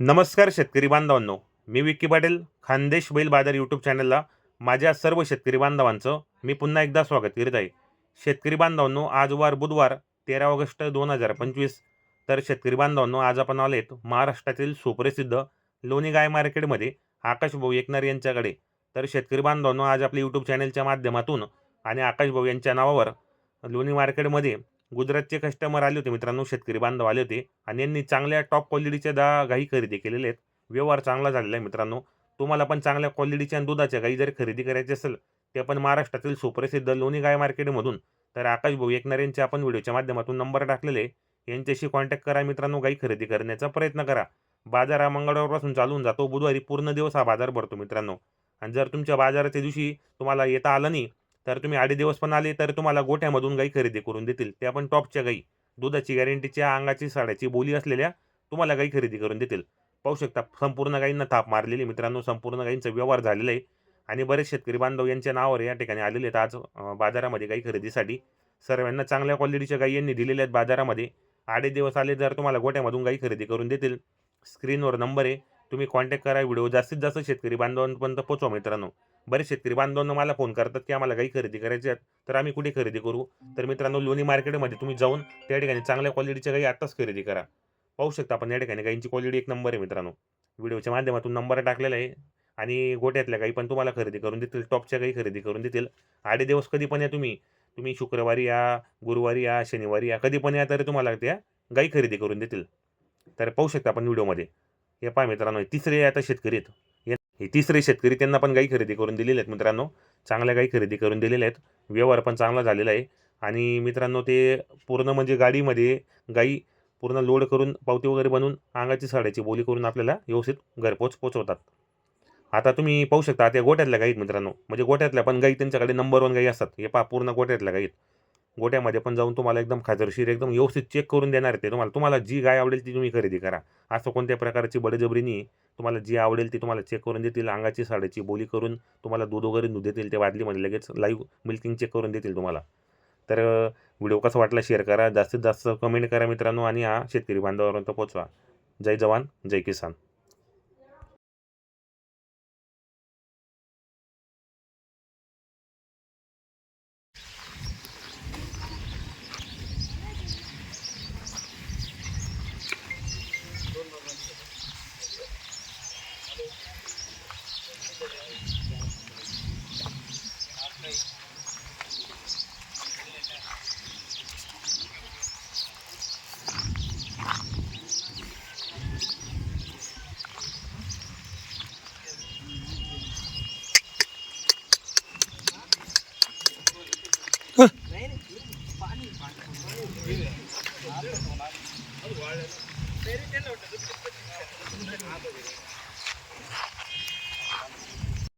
नमस्कार शेतकरी बांधवांनो. मी विक्की पाटील खानदेश बैल बाजार यूट्यूब चॅनलला माझ्या सर्व शेतकरी बांधवांचं मी पुन्हा एकदा स्वागत करीत आहे. शेतकरी बांधवांनो आज वार बुधवार तेरा ऑगस्ट दोन हजार पंचवीस. तर शेतकरी बांधवांनो आज आपण आलेत महाराष्ट्रातील सुप्रसिद्ध लोणी गाय मार्केटमध्ये आकाशभाऊ एकनार यांच्याकडे. तर शेतकरी बांधवांनो आज आपल्या यूट्यूब चॅनलच्या माध्यमातून आणि आकाशभाऊ यांच्या नावावर लोणी मार्केटमध्ये गुजरातचे कस्टमर आले होते मित्रांनो शेतकरी बांधव आले होते आणि यांनी चांगल्या टॉप क्वालिटीच्या दहा गाई खरेदी केलेले आहेत. व्यवहार चांगला झालेला आहे मित्रांनो. तुम्हाला पण चांगल्या क्वालिटीच्या आणि दुधाच्या गाई जर खरेदी करायची असेल ते पण महाराष्ट्रातील सुप्रसिद्ध लोणी गाय मार्केटमधून तर आकाश भाऊ एकनार यांचे आपण व्हिडिओच्या माध्यमातून नंबर टाकलेले यांच्याशी कॉन्टॅक्ट करा मित्रांनो गाई खरेदी करण्याचा प्रयत्न करा. बाजार हा मंगळवारपासून चालून जातो. बुधवारी पूर्ण दिवस हा बाजार भरतो मित्रांनो. आणि जर तुमच्या बाजाराच्या दिवशी तुम्हाला येता आलं नाही तर तुम्ही आडे दिवस पण आले तर तुम्हाला गोठ्यामधून गाई खरेदी करून देतील. त्या पण टॉपच्या गाई. दुधाची गॅरंटीच्या अंगाची साड्याची बोली असलेल्या तुम्हाला गाई खरेदी करून देतील. पाहू शकता संपूर्ण गाईंना थाप मारलेली मित्रांनो. संपूर्ण गाईंचा व्यवहार झालेला आहे. आणि बरेच शेतकरी बांधव यांच्या नावावर या ठिकाणी आलेले आहेत आज बाजारामध्ये गाई खरेदीसाठी. सर्वांना चांगल्या क्वालिटीच्या गाई यांनी दिलेल्या आहेत बाजारामध्ये. आडे दिवस आले जर तुम्हाला गोट्यामधून गाई खरेदी करून देतील. स्क्रीनवर नंबर आहे. तुम्ही कॉन्टॅक्ट करा. व्हिडिओ जास्तीत जास्त शेतकरी बांधवांपर्यंत पोचवा मित्रांनो. बरेच शेतकरी बांधवांना मला फोन करतात की आम्हाला काही खरेदी करायची आहेत तर आम्ही कुठे खरेदी करू? तर मित्रांनो लोणी मार्केटमध्ये तुम्ही जाऊन त्या ठिकाणी चांगल्या क्वालिटीच्या गाई आत्ताच खरेदी करा. पाहू शकता आपण या ठिकाणी गाईंची क्वालिटी एक नंबर आहे मित्रांनो. व्हिडिओच्या माध्यमातून नंबर टाकलेला आहे आणि गोट्यातल्या गाई पण तुम्हाला खरेदी करून देतील टॉपच्या गाई खरेदी करून देतील. आडे दिवस कधी पण या तुम्ही तुम्ही शुक्रवारी या गुरुवारी या शनिवारी या कधी पण या तरी तुम्हाला त्या गाई खरेदी करून देतील. तर पाहू शकता आपण व्हिडिओमध्ये. हे पहा मित्रांनो तिसरे आता शेतकरी आहेत. हे- तिसरे शेतकरी त्यांना पण गाई खरेदी करून दिलेले आहेत मित्रांनो. चांगल्या गाई खरेदी करून दिलेल्या आहेत. व्यवहार पण चांगला झालेला आहे. आणि मित्रांनो ते पूर्ण म्हणजे गाडीमध्ये गाई पूर्ण लोड करून पावती वगैरे बनवून अंगाची साड्याची बोली करून आपल्याला व्यवस्थित घरपोच पोचवतात. आता तुम्ही पाहू शकता त्या गोट्यातल्या गाईत मित्रांनो. म्हणजे गोट्यातल्या पण गाई त्यांच्याकडे नंबर वन गाई असतात. हे पहा पूर्ण गोट्यातल्या गाईत गोट्यामध्ये पण जाऊन तुम्हाला एकदम खाजरशीर एकदम व्यवस्थित चेक करून देणार आहे ते. तुम्हाला तुम्हाला जी गाय आवडेल ती तुम्ही खरेदी करा. असं कोणत्या प्रकारची बळजबरी तुम्हाला जी आवडेल ती तुम्हाला चेक करून देतील. अंगाची साड्याची बोली करून तुम्हाला दूध वगैरे दूध देतील ते बादलीमध्ये लगेच लाईव्ह मिल्किंग चेक करून देतील तुम्हाला. तर व्हिडिओ कसा वाटला शेअर करा. जास्तीत जास्त कमेंट करा मित्रांनो आणि हा शेतकरी बांधवापर्यंत पोचवा जय जवान जय किसान. അത് വാഴ.